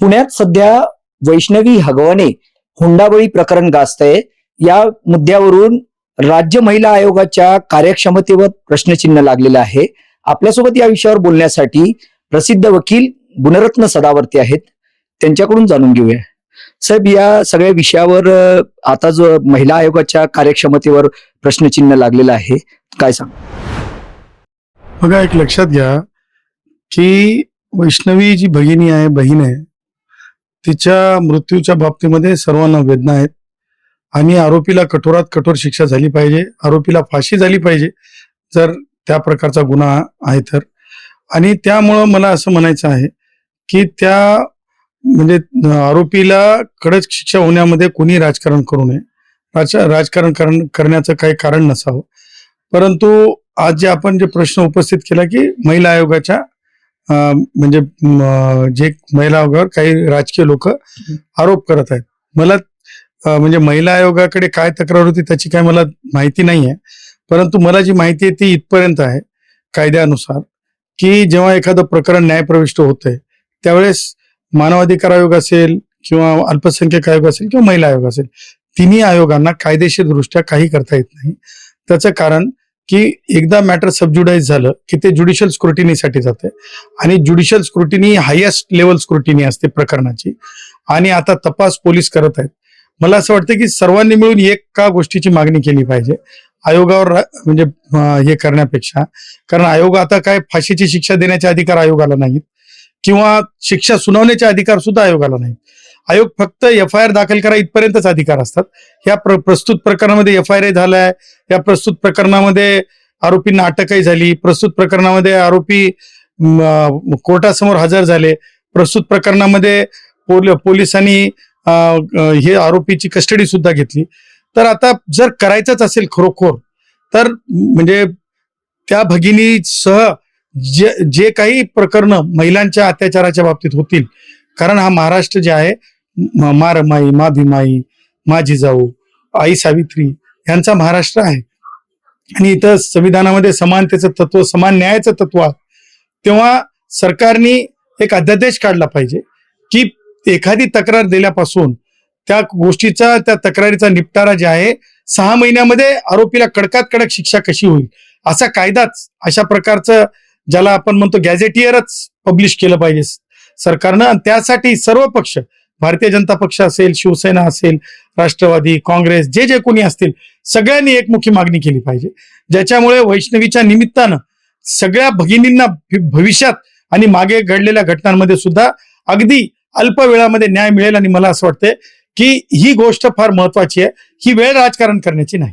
पुण्यात सध्या वैष्णवी हगवणे हुंडाबळी प्रकरण गाजतंय. या मुद्द्यावरून राज्य महिला आयोगाच्या कार्यक्षमतेवर प्रश्नचिन्ह लागलेलं आहे. आपल्यासोबत या विषयावर बोलण्यासाठी प्रसिद्ध वकील गुणरत्न सदावर्ती आहेत. त्यांच्याकडून जाणून घेऊया. साहेब या सगळ्या विषयावर आता जो महिला आयोगाच्या कार्यक्षमतेवर प्रश्नचिन्ह लागलेलं आहे काय सांग? बघा एक लक्षात घ्या की वैष्णवी जी भगिनी आहे बहीण आहे तिच्या मृत्यूच्या बाबतीमध्ये सर्वांना वेदना आहेत. आणि आरोपीला कठोरात कठोर शिक्षा झाली पाहिजे. आरोपीला फाशी झाली पाहिजे. जर त्या प्रकारचा गुन्हा आहे तर. आणि त्यामुळं मला असं म्हणायचं आहे की त्या म्हणजे आरोपीला कडक शिक्षा होण्यामध्ये कोणी राजकारण करू नये. राज राजकारण करण- करण्याचं काही कारण नसावं. परंतु आज जे आपण जे प्रश्न उपस्थित केला की महिला आयोगाच्या म्हणजे जे महिला आयोगावर काही राजकीय लोक आरोप करत आहेत. मला म्हणजे महिला आयोगाकडे काय तक्रार होती त्याची काय मला माहिती नाही आहे परंतु मला जी माहिती आहे ती इथपर्यंत आहे कायद्यानुसार की जेव्हा एखादं प्रकरण न्यायप्रविष्ट होतंय त्यावेळेस मानवाधिकार आयोग असेल किंवा अल्पसंख्याक आयोग असेल किंवा महिला आयोग असेल तिन्ही आयोगांना कायदेशीरदृष्ट्या काही करता येत नाही. त्याचं कारण की एकदा मॅटर सबज्युडाईज झालं की ते ज्युडिशियल स्क्रुटिनीसाठी जाते. आणि judicial scrutiny highest level scrutiny असते प्रकरणाची. आणि आता तपास पोलीस करत आहेत. मला असं वाटतं की सर्वांनी मिळून एका गोष्टीची मागणी केली पाहिजे. आयोगावर म्हणजे हे करण्यापेक्षा. कारण आयोग आता काय फाशीची शिक्षा देण्याचे अधिकार आयोगाला नाहीत. किंवा शिक्षा सुनावण्याचे अधिकार सुद्धा आयोगाला नाहीत. आयोग फक्त एफ आय आर दाखल करा इथपर्यंतच अधिकार असतात. या प्र, प्रस्तुत प्रकरणामध्ये एफ आय आर झालाय. या प्रस्तुत प्रकरणामध्ये आरोपींना अटकही झाली. प्रस्तुत प्रकरणामध्ये आरोपी कोर्टासमोर हजर झाले. प्रस्तुत प्रकरणामध्ये पोल, पोलिसांनी हे आरोपीची कस्टडी सुद्धा घेतली. तर आता जर करायचंच असेल खरोखर तर म्हणजे त्या भगिनीसह जे जे काही प्रकरण महिलांच्या अत्याचाराच्या बाबतीत होतील कारण हा महाराष्ट्र जे आहे मारमाई मा रमाई मा भीमाई मा जिजाऊ आई सावित्री यांचा महाराष्ट्र आहे. आणि इथं संविधानामध्ये समानतेचं तत्व समान न्यायाचं तत्व आहे. तेव्हा सरकारने एक अध्यादेश काढला पाहिजे की एखादी तक्रार दिल्यापासून त्या गोष्टीचा त्या तक्रारीचा निपटारा जे आहे सहा महिन्यामध्ये आरोपीला कडकात कडक शिक्षा कशी होईल? असा कायदाच अशा प्रकारचं ज्याला आपण म्हणतो गॅझेटियरच पब्लिश केलं पाहिजे सरकारनं. आणि त्यासाठी सर्व पक्ष भारतीय जनता पक्ष असेल शिवसेना असेल राष्ट्रवादी काँग्रेस जे जे कोणी असतील सगळ्यांनी एकमुखी मागणी केली पाहिजे. ज्याच्यामुळे वैष्णवीच्या निमित्तानं सगळ्या भगिनींना भविष्यात आणि मागे घडलेल्या घटनांमध्ये सुद्धा अगदी अल्प वेळामध्ये न्याय मिळेल आणि मला असं वाटतंय की ही गोष्ट फार महत्वाची आहे. ही वेळ राजकारण करण्याची नाही.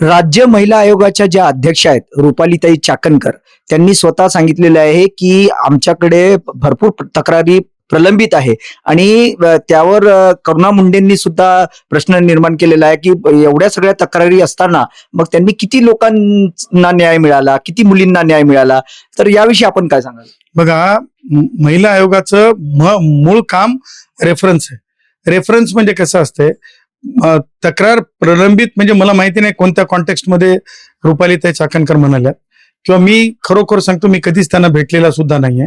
राज्य महिला आयोगाच्या ज्या अध्यक्ष आहेत रुपालीताई चाकणकर त्यांनी स्वतः सांगितलेलं आहे की आमच्याकडे भरपूर तक्रारी प्रलंबित आहे. आणि त्यावर करुणा मुंडेंनी सुद्धा प्रश्न निर्माण केलेला आहे की एवढ्या सगळ्या तक्रारी असताना मग त्यांनी किती लोकांना न्याय मिळाला? किती मुलींना न्याय मिळाला? तर याविषयी आपण काय सांगाल? बघा महिला आयोगाचं म- मूळ काम रेफरन्स आहे. रेफरन्स म्हणजे कसं असतंय? तक्रार प्रलंबित म्हणजे मला माहिती नाही कोणत्या कॉन्टेक्स्टमध्ये ते चाकणकर म्हणाल्या. किंवा मी खरोखर सांगतो मी कधीच त्यांना भेटलेला सुद्धा नाहीये.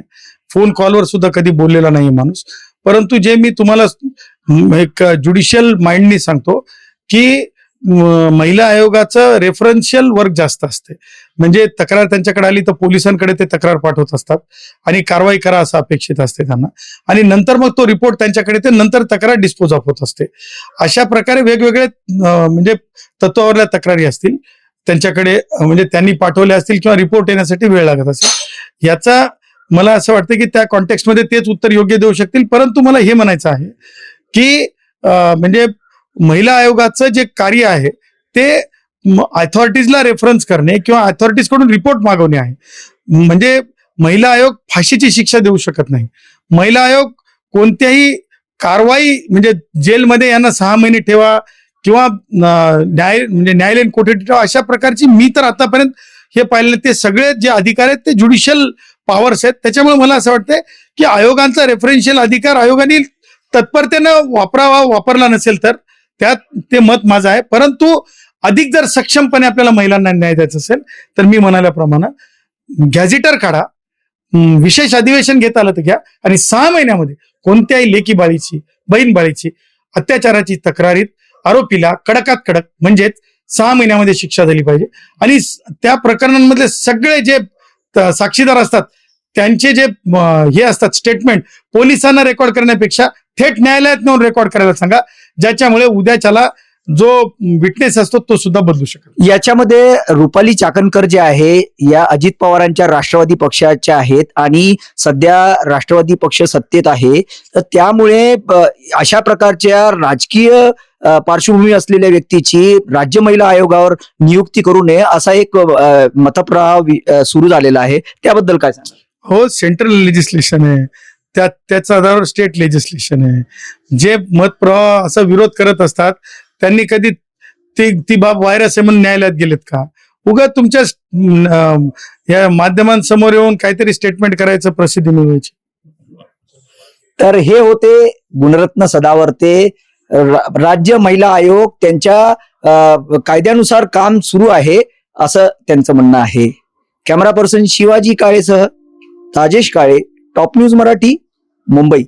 फोन कॉलवर सुद्धा कधी बोललेला नाही माणूस. परंतु जे मी तुम्हाला एक ज्युडिशियल माइंडनी सांगतो की महिला आयोगाचं रेफरन्शियल वर्क जास्त असते. म्हणजे तक्रार त्यांच्याकडे आली तर पोलिसांकडे ते तक्रार पाठवत असतात आणि कारवाई करा असं अपेक्षित असते त्यांना. आणि नंतर मग तो रिपोर्ट त्यांच्याकडे ते नंतर तक्रार डिस्पोज ऑफ होत असते. अशा प्रकारे वेगवेगळे म्हणजे तत्वावरल्या तक्रारी असतील. त्यांच्याकडे म्हणजे त्यांनी पाठवल्या असतील किंवा रिपोर्ट येण्यासाठी वेळ लागत असेल. याचा मला असं वाटतं की त्या कॉन्टेक्स्टमध्ये तेच उत्तर योग्य देऊ शकतील. परंतु मला हे म्हणायचं आहे की म्हणजे महिला आयोगाचं जे कार्य आहे ते अथॉरिटीजला रेफरन्स करणे किंवा अथॉरिटीजकडून रिपोर्ट मागवणे आहे. म्हणजे महिला आयोग फाशीची शिक्षा देऊ शकत नाही. महिला आयोग कोणत्याही कारवाई म्हणजे जेलमध्ये यांना सहा महिने ठेवा किंवा न्याय म्हणजे न्यायालयीन कोठे ठेवा अशा प्रकारची मी तर आतापर्यंत हे पाहिले ते सगळे जे अधिकार आहेत ते ज्युडिशियल पॉवर्स आहेत. त्याच्यामुळे मला असं वाटतंय की आयोगांचा रेफरन्शियल अधिकार आयोगाने तत्परतेनं वापरावा वापरला नसेल तर त्यात ते मत माझं आहे. परंतु अधिक जर सक्षमपणे आपल्याला महिलांना न्याय द्यायचा असेल तर मी म्हणाल्याप्रमाणे गॅझेटर काढा विशेष अधिवेशन घेता आलं तर घ्या. आणि सहा महिन्यामध्ये कोणत्याही लेकी बाळीची बहीण बाळीची अत्याचाराची तक्रारीत आरोपीला कडकात कडक म्हणजेच सहा महिन्यामध्ये शिक्षा झाली पाहिजे. आणि त्या प्रकरणांमधले सगळे जे साक्षीदार असतात त्यांचे जे हे असतात स्टेटमेंट पोलिसांना रेकॉर्ड करण्यापेक्षा थेट न्यायालयात नेऊन रेकॉर्ड करायला सांगा ज्याच्यामुळे उद्याच्याला जो विटनेस असतो तो सुद्धा बदलू शकतो याच्यामध्ये रुपाली चाकणकर जे आहे या अजित पवारांच्या राष्ट्रवादी पक्षाच्या आहेत आणि सध्या राष्ट्रवादी पक्ष सत्तेत आहे. तर त्यामुळे अशा प्रकारच्या राजकीय पार्श्वभूमी असलेल्या व्यक्तीची राज्य महिला आयोगावर नियुक्ती करू नये असा एक मतप्रवाह सुरू झालेला आहे. त्याबद्दल काय सांगा हो सेंट्रल लेजिस्लेशन आहे. त्या त्याच्या आधारावर स्टेट लेजिस्लेशन आहे. जे मत प्रवाह असा विरोध करत असतात त्यांनी कधी ती ती बाब व्हायरस आहे म्हणून न्यायालयात गेलेत का? उगा तुमच्या या माध्यमांसमोर येऊन काहीतरी स्टेटमेंट करायचं प्रसिद्धी मिळवायची. तर हे होते गुणरत्न सदावर्ते. राज्य महिला आयोग त्यांच्या कायद्यानुसार काम सुरू आहे असं त्यांचं म्हणणं आहे. कॅमेरा पर्सन शिवाजी काळेसह राजेश काळे टॉप न्यूज मराठी मुंबई.